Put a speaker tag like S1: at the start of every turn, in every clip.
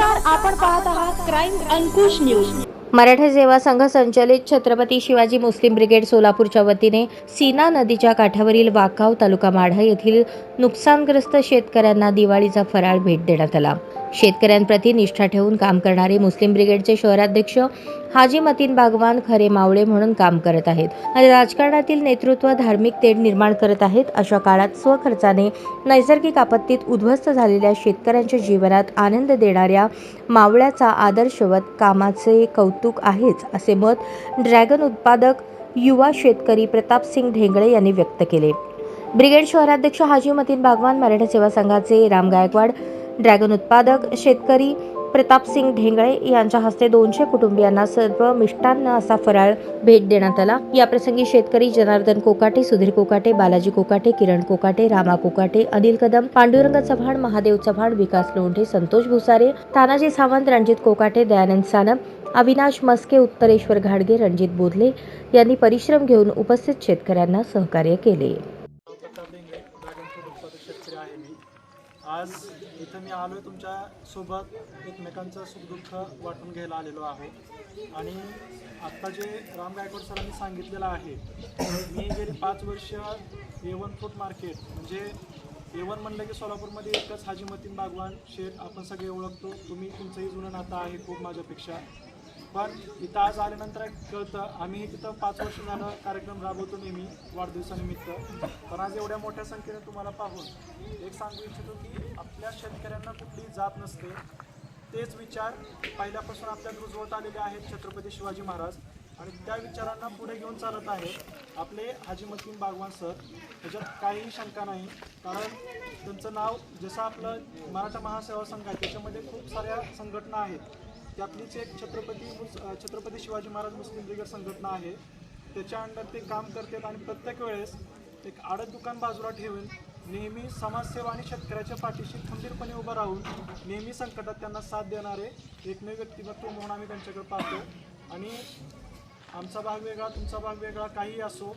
S1: नमस्कार आपण पाहत आहात क्राईम अंकुश न्यूज
S2: मराठा सेवा संघ संचलित छत्रपती शिवाजी मुस्लिम ब्रिगेड सोलापूरच्या वतीने सीना नदीच्या काठावरील वाकाव तालुका माढा येथील नुकसानग्रस्त शेतकऱ्यांना दिवाळीचा फराळ भेट देण्यात आला. शेतकऱ्यांप्रती निष्ठा ठेवून काम करणारे मुस्लिम ब्रिगेडचे शहराध्यक्ष हाजी मतीन बागवान खरे मावळे म्हणून काम करत आहेत आणि राजकारणातील नेतृत्व धार्मिक तेढ निर्माण करत आहेत अशा काळात स्वखर्चाने नैसर्गिक आपत्तीत उद्ध्वस्त झालेल्या शेतकऱ्यांच्या जीवनात आनंद देणाऱ्या मावळ्याचा आदर्शवत कामाचे कौतुक आहेच असे मत ड्रॅगन उत्पादक युवा शेतकरी प्रतापसिंग ढेंगळे यांनी व्यक्त केले. ब्रिगेड शहराध्यक्ष हाजी मतीन बागवान मराठा सेवा संघाचे राम गायकवाड ड्रॅगन उत्पादक शेतकरी प्रतापसिंग ढेंगळे यांच्या हस्ते दोनशे कुटुंबियांना सर्व मिष्टान्न असा फराळ भेट देण्यात आला. याप्रसंगी शेतकरी जनार्दन कोकाटे सुधीर कोकाटे बालाजी कोकाटे किरण कोकाटे रामा कोकाटे अनिल कदम पांडुरंग चव्हाण महादेव चव्हाण विकास लोंढे संतोष भुसारे तानाजी सावंत रणजित कोकाटे दयानंद सानप अविनाश मस्के उत्तरेश्वर घाडगे रणजित बोधले यांनी परिश्रम घेऊन उपस्थित शेतकऱ्यांना सहकार्य केले.
S3: आज इथं मी आलो आहे तुमच्यासोबत एकमेकांचं सुखदुःख वाटून घ्यायला आलेलो आहे. आणि आत्ता जे राम गायकवाड सरांनी सांगितलेलं आहे मी गेली पाच वर्ष ए वन फूड मार्केट म्हणजे ए वन म्हणलं की सोलापूरमध्ये एकच हाजी मतीन बागवान शेठ आपण सगळे ओळखतो. तुम्ही तुमचंही जुनं नातं आहे खूप माझ्यापेक्षा. पण इथं आज आल्यानंतर कळतं आम्ही तिथं पाच वर्ष झालं कार्यक्रम राबवतो नेहमी वाढदिवसानिमित्त. पण आज एवढ्या मोठ्या संख्येने तुम्हाला पाहून एक सांगू इच्छितो की आपल्या शेतकऱ्यांना कुठलीही जात नसते. तेच विचार पहिल्यापासून आपल्यात रुजवत आलेले आहेत छत्रपती शिवाजी महाराज. आणि त्या विचारांना पुढे घेऊन चालत आहेत आपले हाजी मतीन बागवान सर. त्याच्यात काहीही शंका नाही. कारण त्यांचं नाव जसं आपलं मराठा महासेवा संघ आहे त्याच्यामध्ये खूप साऱ्या संघटना आहेत. त्यातलीच एक छत्रपती छत्रपती शिवाजी महाराज मुस्लिम ब्रिगेड संघटना आहे. त्याच्या अंडर ते काम करतात आणि प्रत्येक वेळेस एक आडत दुकान बाजूला ठेवून नेहमी समाजसेवा आणि शेतकऱ्याच्या पाठीशी खंबीरपणे उभं राहून नेहमी संकटात त्यांना साथ देणारे एकमेव व्यक्तिमत्व म्हणून आम्ही त्यांच्याकडे पाहतो. आणि आमचा भाग वेगळा तुमचा भाग वेगळा काही असो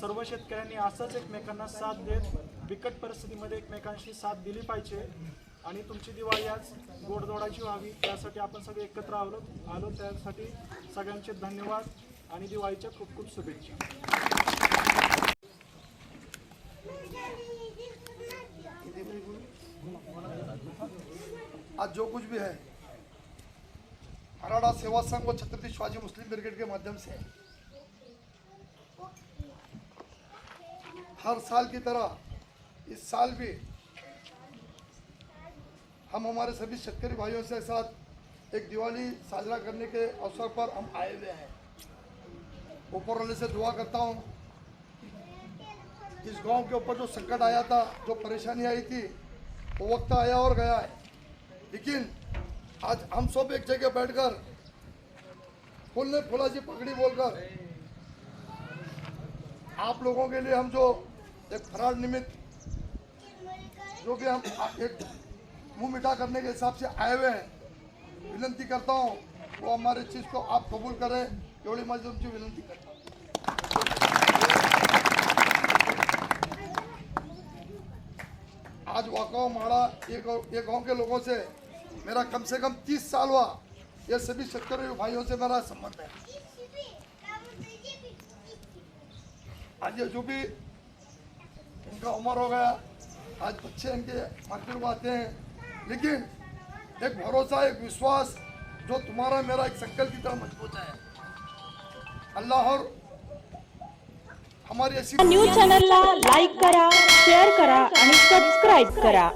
S3: सर्व शेतकऱ्यांनी असंच एकमेकांना साथ देत बिकट परिस्थितीमध्ये एकमेकांशी साथ दिली पाहिजे. आणि तुमची दिवाळी आज गोडदोडाची व्हावी त्यासाठी आपण सगळे एकत्र आलो आलो त्यासाठी सगळ्यांचे धन्यवाद आणि दिवाळीच्या खूप खूप शुभेच्छा.
S4: आज जो कुछ भी है हराड़ा सेवा संघ और छत्रपति शिवाजी मुस्लिम ब्रिगेड के माध्यम से हर साल की तरह इस साल भी हम हमारे सभी शेतकरी भाइयों के साथ एक दिवाली साजरा करने के अवसर पर हम आए हुए हैं। ऊपर वाले से दुआ करता हूँ इस गाँव के ऊपर जो संकट आया था, जो परेशानी आई थी, वो वक्त आया और गया है। लेकिन आज हम सब एक जगह बैठकर फूल ने फूला जी पकड़ी बोलकर आप लोगों के लिए हम जो एक फरार निमित्त, जो भी हम एक मुँह मिठा करने के हिसाब से आए हुए हैं। विनंती करता हूँ, वो हमारे चीज़ को आप कबूल करें। एवढी माझी तुमची विनंती करता हूँ। आज वाकाओ माड़ा ये गाँव के लोगों से। मेरा कम से कम तीस साल हुआ। ये सभी सत्तर भाइयों से मेरा संबंध है। आज ये जो भी इनका उम्र हो गया, आज बच्चे इनके मार्केट में आते हैं। लेकिन एक भरोसा एक विश्वास जो तुम्हारा मेरा एक संकल्प की तरह मजबूत है। अल्लाह और हमारी ऐसी
S1: न्यूज चॅनलला लाईक करा शेअर करा आणि सबस्क्राईब करा.